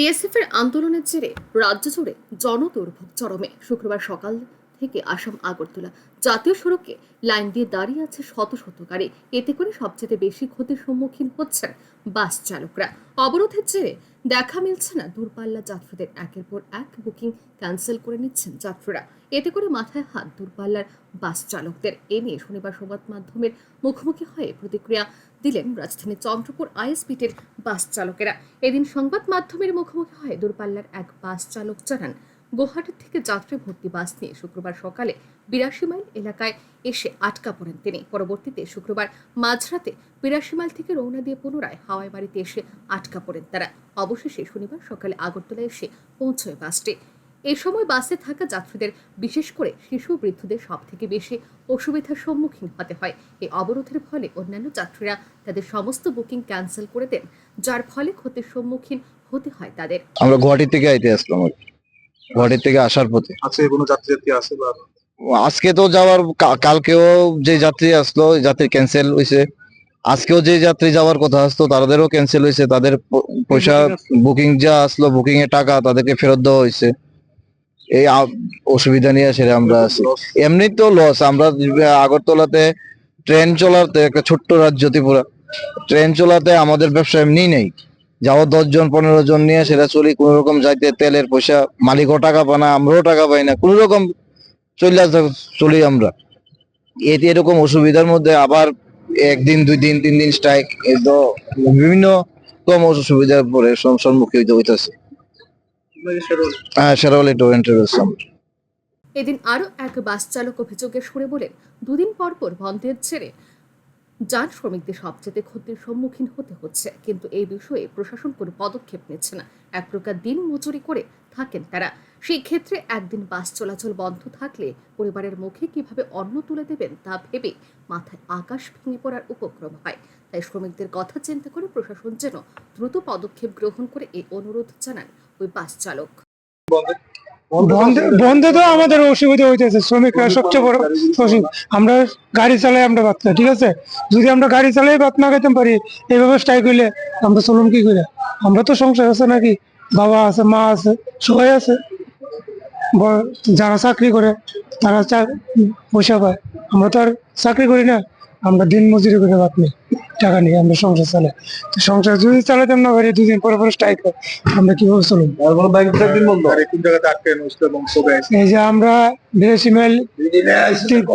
TSF এর আন্দোলনের জেরে রাজ্য জুড়ে জনদুর্ভোগ চরমে। শুক্রবার সকাল থেকে আসাম আগরতলা জাতীয় সড়কে লাইন দিয়ে দাঁড়িয়ে আছে শত শত গাড়ি। এতে করে সবচেয়ে বেশি ক্ষতির সম্মুখীন হচ্ছেন বাস চালকরা। অবরোধের জেরে দেখা মিলছে না দূরপাল্লা যাত্রীদের। একের পর এক বুকিং ক্যান্সেল করে নিচ্ছেন যাত্রীরা। এতে করে মাথায় হাত দূরপাল্লার বাস চালকদের। এ নিয়ে শনিবার সংবাদ মাধ্যমের মুখোমুখি হয়ে প্রতিক্রিয়া দিলেন রাজধানী চন্দ্রপুর আইএসপিটির বাস চালকেরা। এদিন সংবাদ মাধ্যমের মুখোমুখি হয়ে দূরপাল্লার এক বাস চালক জানান গুয়াহাটি থেকে যাত্রী ভর্তি বাস নিয়ে শুক্রবার সকালে বিরাশি মাইল এলাকায় এসে আটকা পড়েন তিনি। পরবর্তীতে শুক্রবার মাঝরাতে বিরাশি মাইল থেকে রওনা দিয়ে পুনরায় হাওয়াই বাড়িতে এসে আটকা পড়েন তারা। অবশেষে শনিবার সকালে আগরতলা এসে পৌঁছয় বাসটি। এই সময় বাসে থাকা যাত্রীদের, বিশেষ করে শিশু বৃদ্ধদের সব থেকে বেশি অসুবিধার সম্মুখীন হতে হয়। এই অবরোধের ফলে অন্যান্য যাত্রীরা তাদের সমস্ত বুকিং ক্যান্সেল করে দেন, যার ফলে ক্ষতির সম্মুখীন হতে হয় তাদের। আমরা গুয়াহাটি থেকে আইতে আসলাম গুয়াহাটি থেকে আসার পথে। আছে কোনো যাত্রী যাত্রী আছে বা আজকে তো যাওয়ার কালকেও যে যাত্রী আসলো যাত্রী ক্যান্সেল হয়েছে আজকেও যে যাত্রী যাওয়ার কথা আসতো তাদেরও ক্যান্সেল হয়েছে তাদের পয়সা বুকিং যা আসলো বুকিং এর টাকা তাদেরকে ফেরত দেওয়া হয়েছে এই অসুবিধা নিয়ে সেটা আমরা আছি। এমনি তো লস আমরা আগরতলাতে ট্রেন চলাতে একটা ছোট্ট রাজ্য ত্রিপুরা ট্রেন চলাতে আমাদের ব্যবসা এমনি নেই। যাও দশ জন পনেরো জন নিয়ে সেটা চলি কোন রকম যাইতে তেলের পয়সা মালিকও টাকা পায় না, আমরাও টাকা পাই না কোন রকম চলে চলি আমরা। এতে এরকম অসুবিধার মধ্যে আবার একদিন, দুই দিন, তিন দিন স্ট্রাইক বিভিন্ন কম অসুবিধার পরে সম- সম্মুখীন হইতে হইতেছে। হ্যাঁ এদিন আরও এক বাস চালক অভিযোগের সুরে বলেন, দুদিন পর পর বন্ধের ছেড়ে যান শ্রমিকদের সবচেয়ে ক্ষতির সম্মুখীন হতে হচ্ছে, কিন্তু এই বিষয়ে প্রশাসন কোনো পদক্ষেপ নিচ্ছে না। এক প্রকার দিন মজুরি করে থাকেন তারা। সেই ক্ষেত্রে একদিন বাস চলাচল বন্ধ থাকলে পরিবারের মুখে কীভাবে অন্ন তুলে দেবেন তা ভেবে মাথায় আকাশ ভেঙে পড়ার উপক্রম হয়। তাই শ্রমিকদের কথা চিন্তা করে প্রশাসন যেন দ্রুত পদক্ষেপ গ্রহণ করে এই অনুরোধ জানান ওই বাস চালক। বন্ধে তো আমাদের অসুবিধা হইতেছে শ্রমিকরা সবচেয়ে বড় আমরা গাড়ি চালাই আমরা বাদ ঠিক আছে? যদি আমরা গাড়ি চালাই বাদ না খাইতে পারি এইভাবে স্ট্রাইক হইলে আমরা চলুন কি করে? আমরা তো সংসার আছে নাকি? বাবা আছে মা আছে সবাই আছে। যারা চাকরি করে তারা পয়সা পায়। আমরা তো আর চাকরি করি না। আমরা দিন মজুরি করে বাদ নেই টাকা নিয়ে আমরা সংসার চালাই। তো সংসার যদি চালাতাম না পারি দুদিন পরে পরে স্ট্রাইক হয়। আমরা কীভাবে আছে এই যে আমরা বিরাশি মাইল তিন-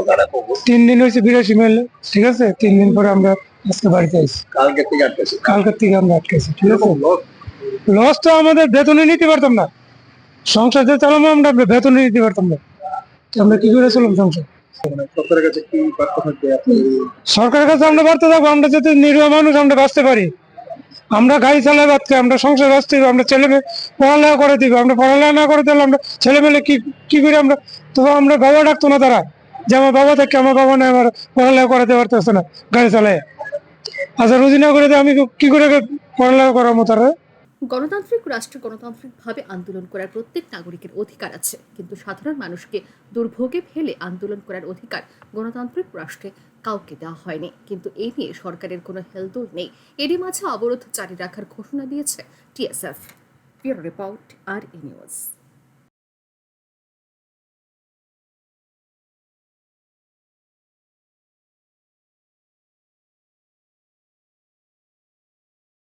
তিন দিন হয়েছে বিরাশি মাইল ঠিক আছে? তিন দিন পরে আমরা আজকে বাড়িতে আইছি। কালকে থেকে আটকেছে। কালকের থেকে আমরা আটকেছি ঠিক আছে? লস তো আমাদের বেতনে নিতে পারতাম না। সংসার যে চালাবো আমরা বেতনে নিতে পারতাম না। আমরা কি করে চললাম সংসার? বার্তা থাকবে? সরকারের কাছে আমরা থাকব আমরা নিরীহ মানুষ আমরা বাঁচতে পারি। আমরা গাড়ি চালাই বাঁচতে আমরা সংসার বাঁচতে আমরা ছেলে মেয়ে পড়ালেখা করে দিব, আমরা পড়ালেখা না করে দিলে আমরা ছেলে মেয়ে কি কি করে আমরা? তো আমরা বাবা ডাকতো না তারা, যে আমার বাবা থাকে, আমার বাবা না আমার পড়ালেখা করাতে পারতেছে না গাড়ি চালায়। আচ্ছা রুজি না করে আমি কি করে পড়ালেখা করাবো তারা? গণতান্ত্রিক রাষ্ট্রে গণতান্ত্রিকভাবে আন্দোলন করার প্রত্যেক নাগরিকের অধিকার আছে। কিন্তু সাধারণ মানুষকে দুর্ভোগে ফেলে আন্দোলন করার অধিকার গণতান্ত্রিক রাষ্ট্রে কাউকে দেওয়া হয়নি। কিন্তু এই নিয়ে সরকারের কোনো হেলদোল নেই। এরই মাঝে অবরোধ জারি রাখার ঘোষণা দিয়েছে টিএসএফ। রিপোর্ট আর ই